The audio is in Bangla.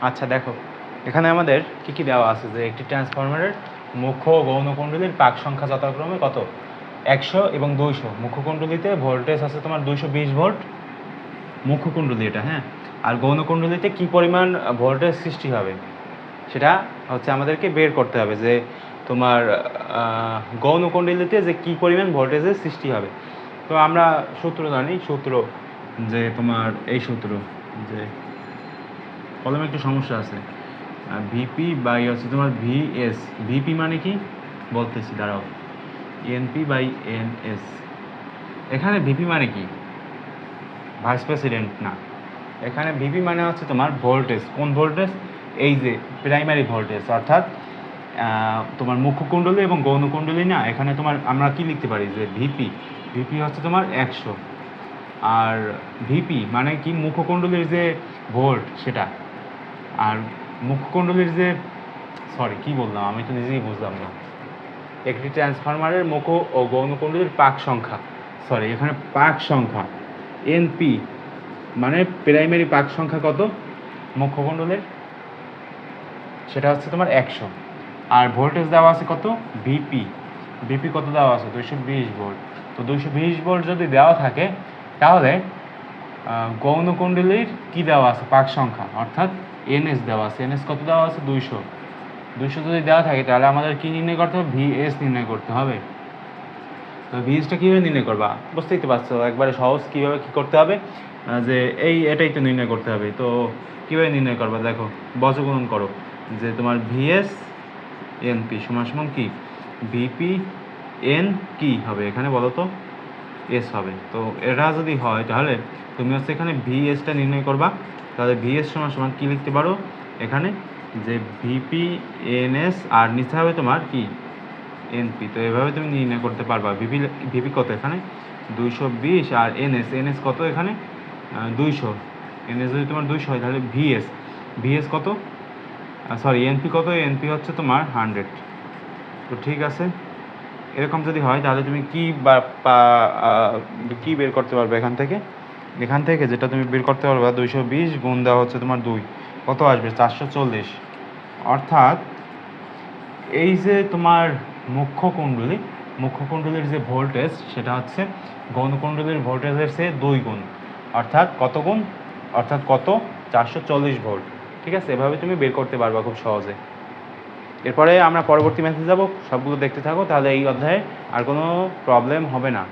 আচ্ছা দেখো এখানে আমাদের কি কি দেওয়া আছে? যে একটি ট্রান্সফরমারের মুখ্য গৌণ কুণ্ডলীর পাক সংখ্যা যথাক্রমে কত? একশো এবং দুইশো। মুখ্য ভোল্টেজ আছে তোমার দুইশো বিশ ভোল্ট মুখ্য কুণ্ডলী এটা হ্যাঁ? আর গৌণ কুণ্ডলীতে কী পরিমাণ ভোল্টেজ সৃষ্টি হবে? সেটা হচ্ছে আমাদেরকে বের করতে হবে যে তোমার আহ, গৌণ কুণ্ডলীতে যে কী পরিমাণ ভোল্টেজের সৃষ্টি হবে। তো আমরা সূত্র জানি সূত্র যে তোমার এই সূত্র যে কলমে একটু সমস্যা আছে। ভিপি বাই হচ্ছে তোমার ভিএস। ভিপি মানে কি? বলতেছি, দাঁড়াও। NP by NS. এখানে ভিপি মানে কি? ভাইস প্রেসিডেন্ট, না। এখানে ভিপি মানে হচ্ছে তোমার ভোল্টেজ। কোন ভোল্টেজ? এই যে প্রাইমারি ভোল্টেজ, অর্থাৎ তোমার মুখ্য কুণ্ডলী এবং গৌণ কুণ্ডলী না? এখানে তোমার আমরা কি লিখতে পারি? যে ভিপি। ভিপি হচ্ছে তোমার একশো। আর ভিপি মানে কি? মুখকুণ্ডলীর যে ভোল্ট, সেটা। আর মুখকুণ্ডলীর যে সরি কি বললাম? আমি তো নিজেই বুঝলাম না। একটি ট্রান্সফরমারের মুখ ও গৌণকুণ্ডলীর পাক সংখ্যা। সরি এখানে পাক সংখ্যা। এনপি মানে প্রাইমারি পাক সংখ্যা কত? মুখ্যকুণ্ডলের সেটা হচ্ছে তোমার একশো। আর ভোল্টেজ দেওয়া আছে কত? ভিপি ভিপি কত দেওয়া আছে? দুইশো বিশ ভোল্ট তো দুইশো বিশ ভোল্ট যদি দেওয়া থাকে তাহলে আহ, গৌণ কুণ্ডলীর কী দেওয়া আছে? পাক সংখ্যা। অর্থাৎ এনএস দেওয়া আছে। এনএস কত দেওয়া আছে? দুইশো। দুইশো যদি দেওয়া থাকে, তাহলে আমাদের কী নির্ণয় করতে হবে? ভিএস নির্ণয় করতে হবে। তো ভিএসটা কীভাবে নির্ণয় করবা? বুঝতেই তো পারছ, একবারে সহজ কীভাবে কী করতে হবে? যে এই, এটাই তো নির্ণয় করতে হবে। তো কীভাবে নির্ণয় করবা? দেখো বজগুণন করো। যে তোমার ভিএস এনপি সমান সমান কি? ভিপি এন কি হবে এখানে বলো তো? এস হবে। তো এটা যদি হয়, তাহলে তুমি হচ্ছে এখানে ভিএসটা নির্ণয় করবা। তাহলে ভিএস সমান সমান কী লিখতে পারো? এখানে যে ভিপি এনএস আর নিচে হবে তোমার কি? এনপি তো এভাবে তুমি নির্ণয় করতে পারবা। ভিপি ভিপি কত এখানে? দুইশো বিশ আর এনএস এনএস কত এখানে? দুইশো। এনএস যদি তোমার দুইশো হয়, তাহলে ভিএস ভিএস কত? সরি এনপি কত? এনপি হচ্ছে তোমার হান্ড্রেড তো ঠিক আছে। এরকম যদি হয়, তাহলে তুমি কি বা কি বের করতে পারবে এখান থেকে? এখান থেকে যেটা তুমি বের করতে পারবে, দুইশো বিশ গুণ দেওয়া হচ্ছে তোমার দুই। কত আসবে? চারশো চল্লিশ। অর্থাৎ এই যে তোমার মুখ্য কুণ্ডলী, মুখ্য কুণ্ডলীর যে ভোল্টেজ সেটা হচ্ছে গৌণ কুণ্ডলীর ভোল্টেজের সে দুই গুণ। অর্থাৎ কত গুণ? অর্থাৎ কত? চারশো চল্লিশ ভোল্ট ঠিক আছে? এভাবে তুমি বের করতে পারবা খুব সহজে। এরপরে আমরা পরবর্তী ম্যাচে যাব, সবগুলো দেখতে থাকো, তাহলে এই অধ্যায়ে আর কোনো প্রবলেম হবে না।